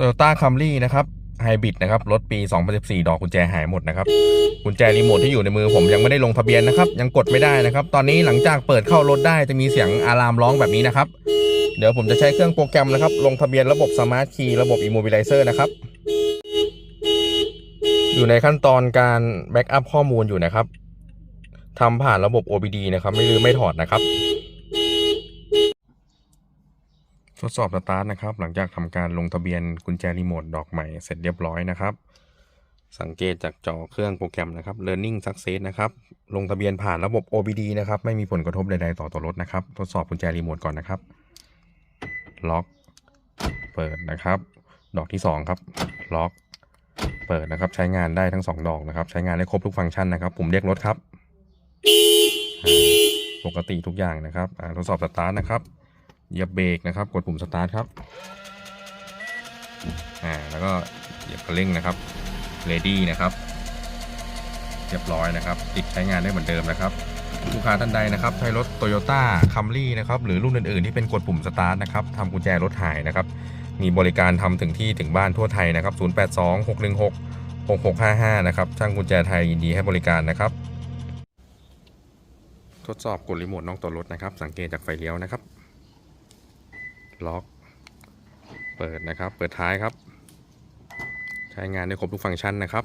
Toyota Camry นะครับไฮบริดนะครับรถปี 2014 ดอกกุญแจหายหมดนะครับกุญแจรีโมทที่อยู่ในมือผมยังไม่ได้ลงทะเบียนนะครับ ยังกดไม่ได้นะครับ ตอนนี้หลังจากเปิดเข้ารถได้จะมีเสียงอะลามร้องแบบนี้นะครับ เดี๋ยวผมจะใช้เครื่องโปรแกรมนะครับ ลงทะเบียนระบบ Smart Key ระบบ Immobilizer นะครับ อยู่ในขั้นตอนการแบ็กอัพข้อมูลอยู่นะครับทำผ่านระบบ OBD นะครับ ไม่ลืมไม่ถอดนะครับ ทดสอบสตาร์ทนะครับ หลังจากทำการลงทะเบียนกุญแจรีโมทดอกใหม่เสร็จเรียบร้อยนะครับ สังเกตจากจอเครื่องโปรแกรมนะครับ Learning Success นะครับ ลงทะเบียนผ่านระบบ OBD นะครับ ไม่มีผลกระทบใดๆต่อตัวรถนะครับ ทดสอบกุญแจรีโมทก่อนนะครับ ล็อก เปิดนะครับ ดอกที่ 2 ครับ ล็อก เปิดนะครับ ใช้งานได้ทั้ง 2 ดอกนะครับ ใช้งานได้ครบทุกฟังก์ชันนะครับ ปุ่มเรียกรถครับ ปกติทุกอย่างนะครับทดสอบสตาร์ทนะครับ เหยียบเบรกนะครับ กดปุ่มสตาร์ทครับอ่าแล้วก็เหยียบคันเร่งนะครับ ready นะครับเรียบร้อยนะครับ ติดใช้งานได้เหมือนเดิมนะครับลูกค้าท่านใดนะครับใช้รถ Toyota Camry นะครับหรือรุ่นอื่นๆ ที่เป็นกดปุ่มสตาร์ทนะครับทำกุญแจรถหายนะครับ มีบริการทำถึงที่ถึงบ้านทั่วไทยนะครับ 082 616 6655 นะครับ ช่างกุญแจไทยยินดีให้บริการนะครับ ทดสอบกดรีโมทน้อกตัวรถนะครับ สังเกตจากไฟเลี้ยวนะครับ ล็อก เปิดนะครับ เปิดท้ายครับ ใช้งานได้ครบทุกฟังก์ชันนะครับ